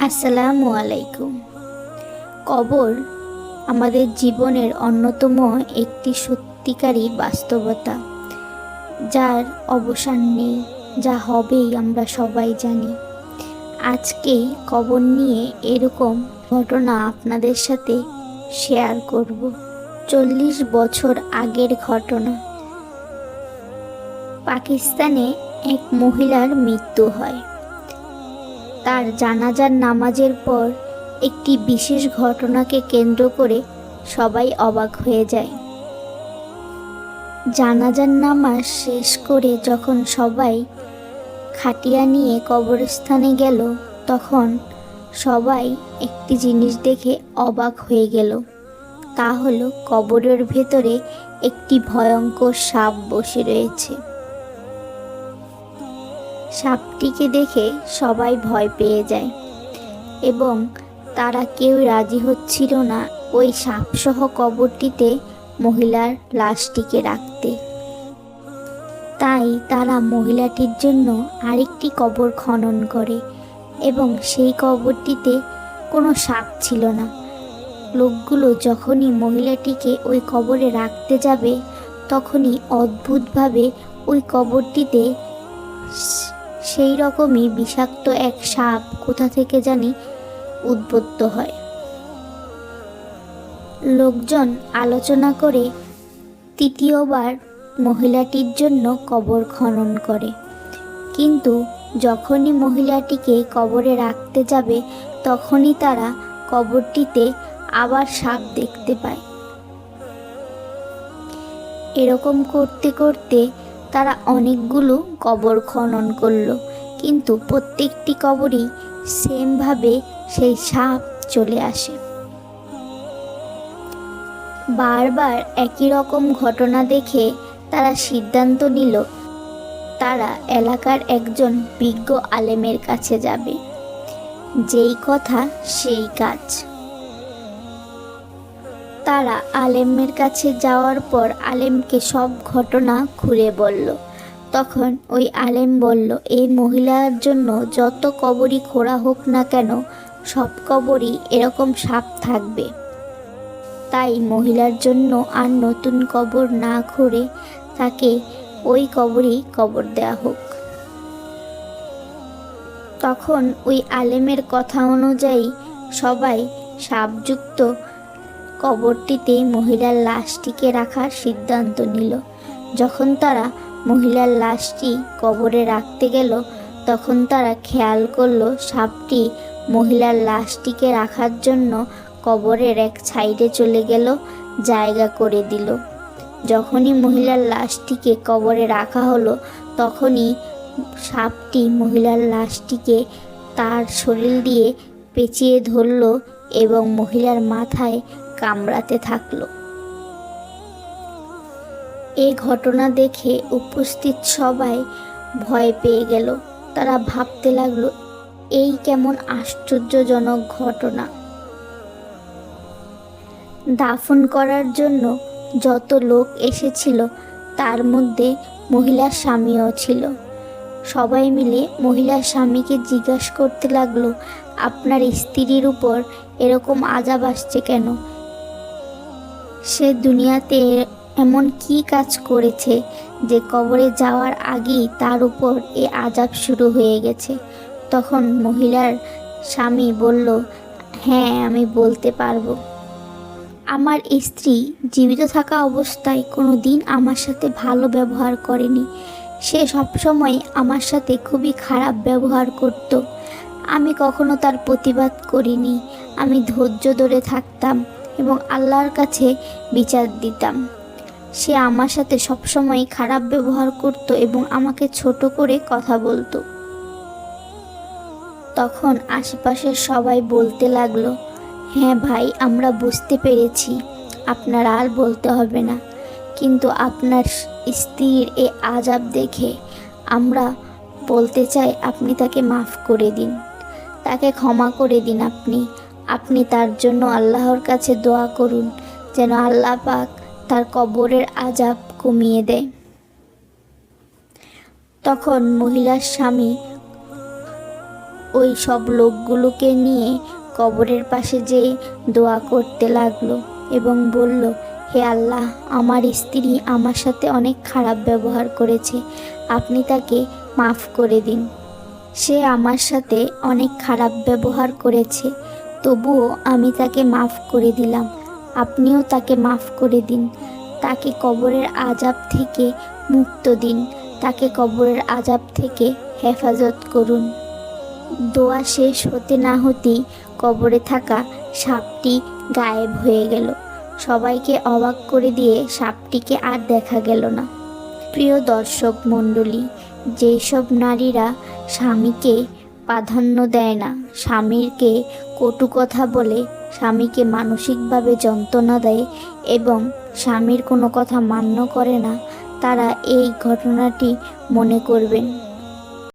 আসসালামু আলাইকুম। কবর আমাদের জীবনের অন্যতম একটি সত্যিকারই বাস্তবতা, যার অবসান নেই, যা হবেই আমরা সবাই জানি। আজকেই কবর নিয়ে এরকম ঘটনা আপনাদের সাথে শেয়ার করব। চল্লিশ বছর আগের ঘটনা। পাকিস্তানে এক মহিলার মৃত্যু হয়। তার জানাজার নামাজের পর একটি বিশেষ ঘটনাকে কেন্দ্র করে সবাই অবাক হয়ে যায়। জানাজার নামাজ শেষ করে যখন সবাই খাটিয়া নিয়ে কবরস্থানে গেল, তখন সবাই একটি জিনিস দেখে অবাক হয়ে গেল। তা হলো কবরের ভেতরে একটি ভয়ঙ্কর সাপ বসে রয়েছে। সাপটিকে দেখে সবাই ভয় পেয়ে যায়। এবং তারা কেউ রাজি হচ্ছিল না ওই সাপসহ কবরটিতে মহিলার লাশটিকে রাখতে। তাই তারা মহিলাটির জন্য আরেকটি কবর খনন করে এবং সেই কবরটিতে কোনো সাপ ছিল না। লোকগুলো যখনই মহিলাটিকে ওই কবরে রাখতে যাবে, তখনই অদ্ভুতভাবে ওই কবরটিতে সেই রকমই বিষাক্ত এক সাপ কোথা থেকে জানি উদ্বুদ্ধ হয়। লোকজন আলোচনা করে তৃতীয়বার মহিলাটির জন্য কবর খনন করে। কিন্তু যখনই মহিলাটিকে কবরে রাখতে যাবে, তখনই তারা কবরটিতে আবার সাপ দেখতে পায়। এরকম করতে করতে তারা অনেকগুলো কবর খনন করল। কিন্তু প্রত্যেকটি কবরই সেমভাবে সেই সাপ চলে আসে। বারবার একই রকম ঘটনা দেখে তারা সিদ্ধান্ত নিল, তারা এলাকার একজন বিজ্ঞ আলেমের কাছে যাবে। যেই কথা সেই কাজ। তারা আলেমের কাছে যাওয়ার পর আলেমকে সব ঘটনা খুলে বলল। তখন ওই আলেম বলল, এই মহিলার জন্য যত কবরই খোঁড়া হোক না কেন, সব কবরই এরকম সাপ থাকবে। তাই মহিলার জন্য আর নতুন কবর না খুঁড়ে তাকে ওই কবরই কবর দেয়া হোক। তখন ওই আলেমের কথা অনুযায়ী সবাই সাপযুক্ত কবরটিতে মহিলার লাশটিকে রাখার সিদ্ধান্ত নিল। যখন তারা মহিলার লাশটি কবরে রাখতে গেল, তখন তারা খেয়াল করল, সাপটি মহিলার লাশটিকে রাখার জন্য কবরের এক সাইডে চলে গেল, জায়গা করে দিল। যখনই মহিলার লাশটিকে কবরে রাখা হলো, তখনই সাপটি মহিলার লাশটিকে তার শরীর দিয়ে পেঁচিয়ে ধরল এবং মহিলার মাথায় কামড়াতে থাকল। এ ঘটনা দেখে উপস্থিত সবাই ভয় পেয়ে গেল। তারা ভাবতে লাগল, এই কেমন আশ্চর্যজনক ঘটনা। দাফন করার জন্য যত লোক এসেছিল, তার মধ্যে মহিলার স্বামীও ছিল। সবাই মিলে মহিলার স্বামীকে জিজ্ঞাসা করতে লাগল, আপনার স্ত্রীর উপর এরকম আজাব আসছে কেন? সে দুনিয়াতে এমন কি কাজ করেছে যে কবরে যাওয়ার আগেই তার উপর এ আজাব শুরু হয়ে গেছে। তখন মহিলার স্বামী বলল হ্যাঁ আমি বলতে পারব। আমার স্ত্রী জীবিত থাকা অবস্থায় কোনো দিন আমার সাথে ভালো ব্যবহার করেনি। সে সবসময় আমার সাথে খুবই খারাপ ব্যবহার করত। আমি কখনো তার প্রতিবাদ করিনি। আমি ধৈর্য ধরে থাকতাম। এবং আল্লাহর কাছে বিচার দিতাম। সে আমার সাথে সবসময় খারাপ ব্যবহার করত এবং আমাকে ছোট করে কথা বলতো। তখন আশেপাশের সবাই বলতে লাগল হ্যাঁ ভাই, আমরা বুঝতে পেরেছি। আপনার আর বলতে হবে না। কিন্তু আপনার স্ত্রীর এ আজাব দেখে আমরা বলতে চাই আপনি তাকে মাফ করে দিন। তাকে ক্ষমা করে দিন আপনি। আপনি তার জন্য আল্লাহর কাছে দোয়া করুন, যেন আল্লাহ পাক তার কবরের আজাব কমিয়ে দেয়। তখন মহিলার স্বামী ওই সব লোকগুলোকে নিয়ে কবরের পাশে যেয়ে দোয়া করতে লাগল এবং বলল, হে আল্লাহ, আমার স্ত্রী আমার সাথে অনেক খারাপ ব্যবহার করেছে, আপনি তাকে মাফ করে দিন। সে আমার সাথে অনেক খারাপ ব্যবহার করেছে তবুও আমি তাকে মাফ করে দিলাম। আপনিও তাকে মাফ করে দিন। তাকে কবরের আজাব থেকে মুক্ত দিন। তাকে কবরের আজাব থেকে হেফাজত করুন। দোয়া শেষ হতে না হতেই কবরে থাকা সাপটি গায়েব হয়ে গেল। সবাইকে অবাক করে দিয়ে সাপটিকে আর দেখা গেল না। প্রিয় দর্শক মণ্ডলী, যেসব নারীরা স্বামীকে প্রাধান্য দেয় না। স্বামীকে কটু কথা বলে, স্বামীকে মানসিকভাবে যন্ত্রণা দেয় এবং স্বামীর কোনো কথা মান্য করে না, তারা এই ঘটনাটি মনে করবেন।